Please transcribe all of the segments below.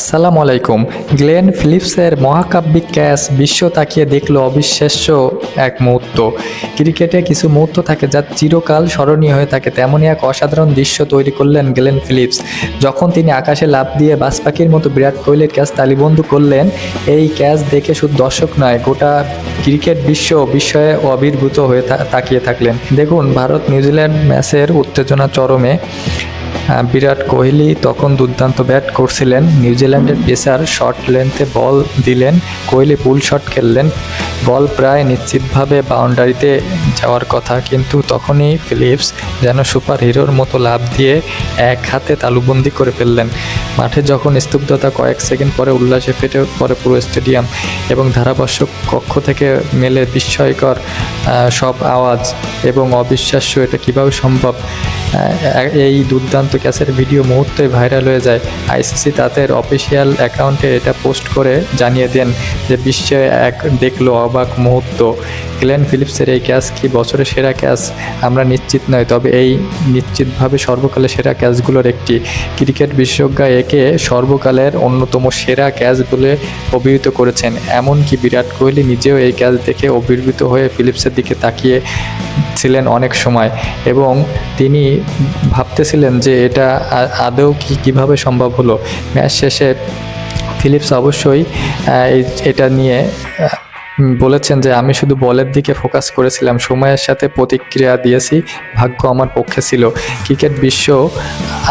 আসসালামু আলাইকুম। গ্লেন ফিলিপসের মহাকাব্যিক ক্যাচ বিশ্ব তাকিয়ে দেখল অবিশ্বাস্য এক মুহূর্ত। ক্রিকেটে কিছু মুহূর্ত থাকে যা চিরকাল স্মরণীয় হয়ে থাকে। তেমনই এক অসাধারণ দৃশ্য তৈরি করলেন গ্লেন ফিলিপস। যখন তিনি আকাশে লাফ দিয়ে বাস পাখির মতো বিরাট কোহলির ক্যাচ তালিবন্ধ করলেন, এই ক্যাচ দেখে শুধু দর্শক নয়, গোটা ক্রিকেট বিশ্ব বিস্ময়ে অবির্ভূত হয়ে তাকিয়ে থাকলেন। দেখুন, ভারত, নিউজিল্যান্ড ম্যাচের উত্তেজনা চরমে বিরাট কোহলি তখন দুর্দান্ত ব্যাট করছিলেন। নিউজিল্যান্ডের পেসার শর্ট লেন্থে বল দিলেন। কোহলি পুল শট খেললেন। বল প্রায় নিশ্চিতভাবে বাউন্ডারিতে যাওয়ার কথা, কিন্তু তখনই ফিলিপস যেন সুপার হিরোর মতো লাভ দিয়ে এক হাতে তালুবন্দি করে ফেললেন। মাঠে যখন স্তব্ধতা কয়েক সেকেন্ড পরে উল্লাসে ফেটে পড়ে পুরো স্টেডিয়াম এবং ধারাভাষ্যক কক্ষ থেকে মেলে বিস্ময়কর সব আওয়াজ এবং অবিশ্বাস্য এটা কীভাবে সম্ভব। এই দুর্দান্ত ক্যাচের ভিডিও মুহূর্তে ভাইরাল হয়ে যায়। আইসিসি তাদের অফিসিয়াল অ্যাকাউন্টে এটা পোস্ট করে জানিয়ে দেন যে বিশ্বে এক দেখল অবাক মুহূর্ত। গ্লেন ফিলিপসের এই ক্যাচ কি বছরের সেরা ক্যাচ? আমরা নিশ্চিত নয়, তবে এই নিশ্চিতভাবে সর্বকালের সেরা ক্যাচগুলোর একটি। ক্রিকেট বিশেষজ্ঞ একে সর্বকালের অন্যতম সেরা ক্যাচ বলে অভিহিত করেছেন। এমনকি বিরাট কোহলি নিজেও এই ক্যাচ দেখে অভিভূত হয়ে ফিলিপসের দিকে তাকিয়ে ছিলেন অনেক সময়। এবং তিনি ভাবতেছিলেন যে এটা আদৌ কি কীভাবে সম্ভব হলো। ম্যাচ শেষে ফিলিপস অবশ্যই এটা নিয়ে বলেছেন যে আমি শুধু বলের দিকে ফোকাস করেছিলাম, সময়ের সাথে প্রতিক্রিয়া দিয়েছি, ভাগ্য আমার পক্ষে ছিল। ক্রিকেট বিশ্ব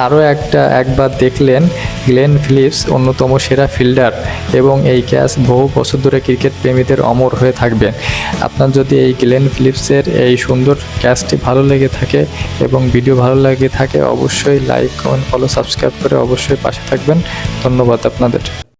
আরও একটা একবার দেখলেন, গ্লেন ফিলিপস অন্যতম সেরা ফিল্ডার এবং এই ক্যাচ বহু বছর ধরে ক্রিকেট প্রেমীদের অমর হয়ে থাকবে। আপনার যদি এই গ্লেন ফিলিপসের এই সুন্দর ক্যাচটি ভালো লেগে থাকে এবং ভিডিও ভালো লেগে থাকে, অবশ্যই লাইক কমেন্ট ফলো সাবস্ক্রাইব করে অবশ্যই পাশে থাকবেন। ধন্যবাদ আপনাদের।